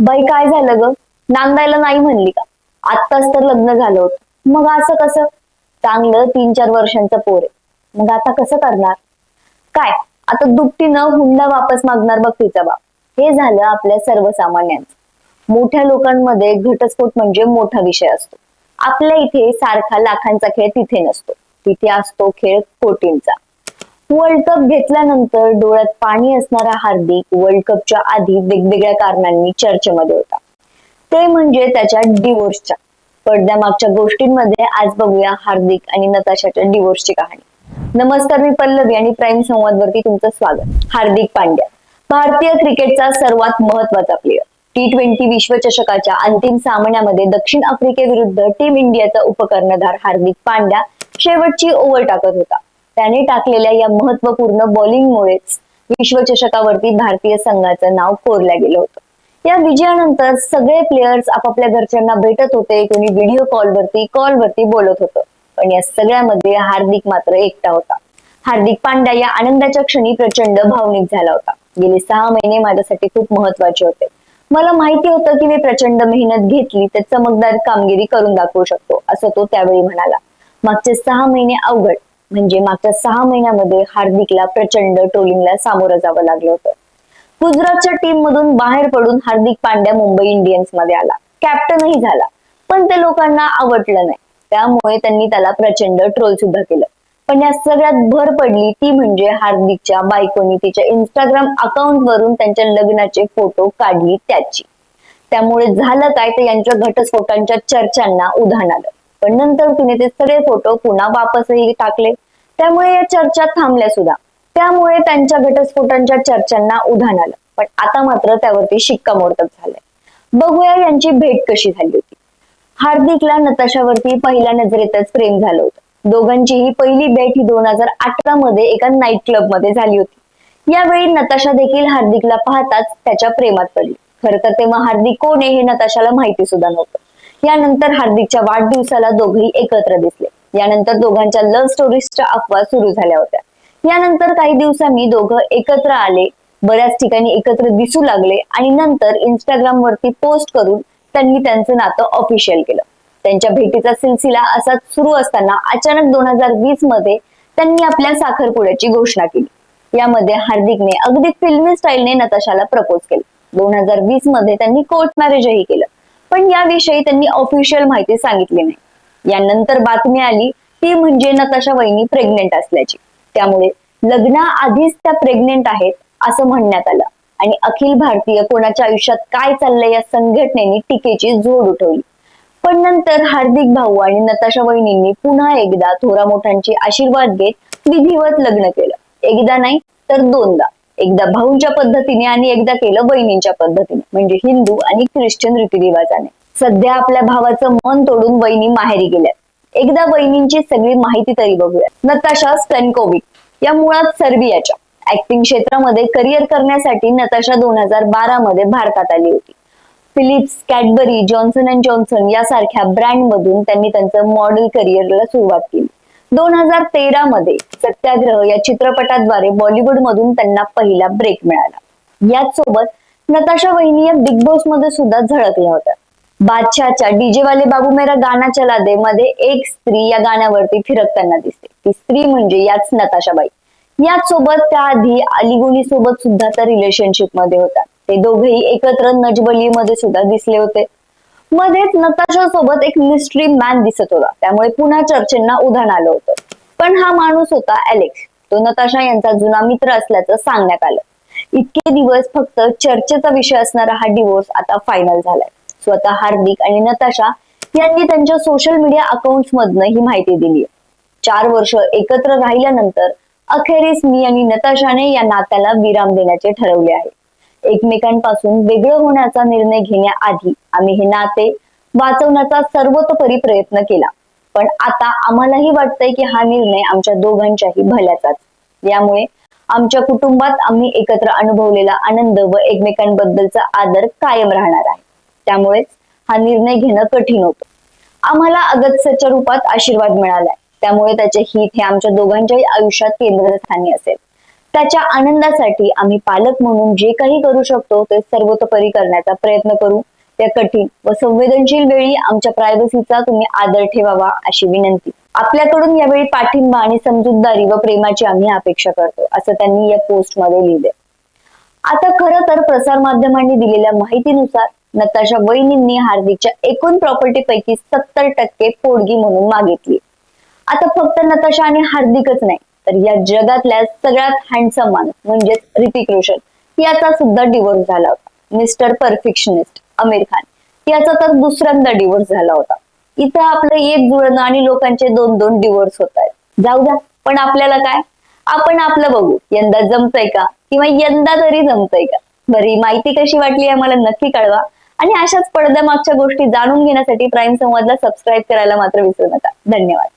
बाई काय झालं ग? नांदायला नाही म्हणली का? आत्ताच तर लग्न झालं होतं. मग असं कसं? चांगलं तीन चार वर्षांचं पोर आहे. मग आता कसं करणार? काय? आता दुपटीनं हुंडा वापस मागणार बघ तिचा बाप. हे झालं आपल्या सर्वसामान्यांचं. मोठ्या लोकांमध्ये घटस्फोट म्हणजे मोठा विषय असतो. आपल्या इथे सारखा लाखांचा खेळ तिथे नसतो. तिथे असतो खेळ कोटींचा. वर्ल्ड कप घेतल्यानंतर डोळ्यात पाणी असणारा हार्दिक वर्ल्ड कपच्या आधी वेगवेगळ्या कारणांनी चर्चेमध्ये होता. ते म्हणजे त्याच्या डिवोर्सच्या पडद्यामागच्या गोष्टींमध्ये आज बघूया हार्दिक आणि नताशाच्या डिवोर्सची कहाणी. नमस्कार मी पल्लवी आणि प्राईम संवाद वरती तुमचं स्वागत. हार्दिक पांड्या. भारतीय क्रिकेटचा सर्वात महत्त्वाचा प्लेयर टी ट्वेंटी विश्वचषकाच्या अंतिम सामन्यामध्ये दक्षिण आफ्रिकेविरुद्ध टीम इंडियाचा उपकर्णधार हार्दिक पांड्या शेवटची ओव्हर टाकत होता. त्याने टाकलेल्या या महत्त्वपूर्ण बॉलिंगमुळेच विश्वचषकावरती भारतीय संघाचं नाव कोरलं गेलं होतं. या विजयानंतर सगळे प्लेयर्स आपापल्या घरच्यांना भेटत होते कोणी व्हिडिओ कॉलवरती कॉलवरती बोलत होतं. पण या सगळ्यामध्ये हार्दिक मात्र एकटा होता. हार्दिक पांड्या या आनंदाच्या क्षणी प्रचंड भावनिक झाला होता. गेले सहा महिने माझ्यासाठी खूप महत्त्वाचे होते. मला माहिती होतं की मी प्रचंड मेहनत घेतली तर चमकदार कामगिरी करून दाखवू शकतो असं तो त्यावेळी म्हणाला. मागचे सहा महिने अवघड. म्हणजे मागच्या सहा महिन्यामध्ये हार्दिकला प्रचंड ट्रोलिंगला सामोरं जावं लागलं होतं. गुजरातच्या टीम मधून बाहेर पडून हार्दिक पांड्या मुंबई इंडियन्समध्ये आला. कॅप्टनही झाला. पण ते लोकांना आवडलं नाही. त्यामुळे त्यांनी त्याला प्रचंड ट्रोल सुद्धा केलं. पण या सगळ्यात भर पडली ती म्हणजे हार्दिकच्या बायकोनी तिच्या इंस्टाग्राम अकाउंट वरून त्यांच्या लग्नाचे फोटो काढली त्याची. त्यामुळे झालं काय तर यांच्या घटस्फोटांच्या चर्चांना उधाण आलं. पण नंतर तिने ते सगळे फोटो पुन्हा वापसही टाकले. त्यामुळे या चर्चा थांबल्या सुद्धा. त्यामुळे त्यांच्या घटस्फोटांच्या चर्चांना उधाण आलं. पण आता मात्र त्यावरती शिक्कामोर्तब झालंय. बघूया यांची भेट कशी झाली होती. हार्दिकला नताशावरती पहिल्या नजरेतच प्रेम झालं होतं. दोघांचीही पहिली भेट ही दोन हजार अठरा मध्ये एका नाईट क्लबमध्ये झाली होती. यावेळी नताशा देखील हार्दिकला पाहताच त्याच्या प्रेमात पडली. खर तर तेव्हा हार्दिक कोण आहे हे नताशाला माहिती सुद्धा नव्हतं. यानंतर हार्दिकच्या वाढदिवसाला दोघेही एकत्र दिसले. यानंतर दोघांच्या लव्ह स्टोरीजच्या अफवा सुरू झाल्या होत्या. यानंतर काही दिवसांनी दोघं एकत्र आले. बऱ्याच ठिकाणी एकत्र दिसू लागले आणि नंतर इंस्टाग्राम वरती पोस्ट करून त्यांनी त्यांचं नातं ऑफिशियल केलं. त्यांच्या भेटीचा सिलसिला असाच सुरू असताना अचानक दोन हजार वीसमध्ये त्यांनी आपल्या साखरपुड्याची घोषणा केली. यामध्ये हार्दिकने अगदी फिल्मी स्टाईलने नताशाला प्रपोज केलं. दोन हजार वीसमध्ये त्यांनी कोर्ट मॅरेजही केलं. पण याविषयी त्यांनी ऑफिशियल माहिती सांगितली नाही. यानंतर बातमी आली ती म्हणजे नताशा वहिनी प्रेग्नेंट असल्याची. त्यामुळे लग्नाआधीच त्या प्रेग्नेंट आहेत असं म्हणण्यात आलं. आणि अखिल भारतीय कोणाच्या आयुष्यात काय चाललंय या संघटनेने टीकेची जोड उठवली. पण नंतर हार्दिक भाऊ आणि नताशा वहिनींनी पुन्हा एकदा थोरा मोठ्यांचे आशीर्वाद घेत विधिवत लग्न केलं. एकदा नाही तर दोनदा. एकदा भाऊंच्या पद्धतीने आणि एकदा केलं बहिणींच्या पद्धतीने. म्हणजे हिंदू आणि ख्रिश्चन रीतिरिवाजाने. सध्या आपल्या भावाचं मन तोडून वहिनी माहेरी गेल्यात. एकदा वहिनींची सगळी माहिती तरी बघूया नताशा स्टनकोविक या मुळात सर्बियाच्या. ऍक्टिंग क्षेत्रामध्ये करिअर करण्यासाठी नताशा दोन हजार बारा मध्ये भारतात आली होती. Philips Cadbury Johnson and Johnson यासारख्या ब्रँड मधून त्यांनी त्यांचं मॉडेल करिअरला सुरुवात केली. दोन हजार तेरा मध्ये सत्याग्रह या चित्रपटाद्वारे बॉलिवूड मधून त्यांना पहिला ब्रेक मिळाला. याच सोबत नताशा वहिनी या बिग बॉसमध्ये सुद्धा झळकल्या होत्या. बादशाहच्या डीजे वाले बाबू मेरा गाना चला दे मध्ये एक स्त्री या गाण्यावरती फिरकताना दिसते. ती स्त्री म्हणजे याच नताशाबाई. याच सोबत त्याआधी अलिगोनी सोबत सुद्धा त्या रिलेशनशिपमध्ये होता ते दोघेही एकत्र नजबली मध्ये सुद्धा दिसले होते. मध्येच नताशा सोबत एक मिस्ट्री मॅन दिसत होता. त्यामुळे पुन्हा चर्चेंना उधाण आलं होतं. पण हा माणूस होता अलेक्स तो नताशा यांचा जुना मित्र असल्याचं सांगण्यात आलं. इतके दिवस फक्त चर्चेचा विषय असणारा हा डिवोर्स आता फायनल झालाय. स्वतः हार्दिक आणि नताशा यांनी त्यांच्या सोशल मीडिया अकाउंट मधनं ही माहिती दिली चार वर्ष एकत्र राहिल्यानंतर अखेरीस मी आणि नताशाने या नात्याला विराम देण्याचे ठरवले आहे. एकमेकांपासून वेगळं होण्याचा निर्णय घेण्याआधी आम्ही हे नाते वाचवण्याचा सर्वतोपरी प्रयत्न केला. पण आता आम्हालाही वाटतंय की हा निर्णय आमच्या दोघांच्याही भल्याचाच. यामुळे आमच्या कुटुंबात आम्ही एकत्र अनुभवलेला आनंद व एकमेकांबद्दलचा आदर कायम राहणार आहे. त्यामुळेच हा निर्णय घेणं कठीण होतं. आम्हाला अगत्याच्या रूपात आशीर्वाद मिळालाय. त्यामुळे त्याचे हित हे आमच्या दोघांच्याही आयुष्यात केंद्रस्थानी असेल. त्याच्या आनंदासाठी आम्ही पालक म्हणून जे काही करू शकतो ते सर्वतोपरी करण्याचा प्रयत्न करू. त्या कठीण व संवेदनशील वेळी आमच्या प्रायव्हसीचा तुम्ही आदर ठेवावा अशी विनंती. आपल्याकडून यावेळी पाठिंबा आणि समजूतदारी व प्रेमाची आम्ही अपेक्षा करतो असं त्यांनी या पोस्टमध्ये लिहिले आता खरं तर प्रसार माध्यमांनी दिलेल्या माहितीनुसार नताशा वहिनींनी हार्दिकच्या एकूण प्रॉपर्टी पैकी सत्तर टक्के पोडगी म्हणून मागितली. आता फक्त नताशा आणि हार्दिकच नाही तर या जगातल्या सगळ्यात हँडसम माणूस म्हणजेच ऋतिक रोशन याचा सुद्धा डिवोर्स झाला होता. मिस्टर परफेक्शनिस्ट आमिर खान याचा तर दुसऱ्यांदा डिवोर्स झाला होता. इथं आपलं एक जुळणं आणि लोकांचे दोन दोन डिवोर्स होत आहेत. जाऊ द्या पण आपल्याला काय? आपण आपलं बघू यंदा जमतंय का? किंवा यंदा तरी जमतंय का? बरी माहिती कशी वाटली आहे मला नक्की कळवा. आणि अशाच पडद्यामागच्या गोष्टी जाणून घेण्यासाठी प्राईम संवादला सबस्क्राईब करायला मात्र विसरू नका. धन्यवाद.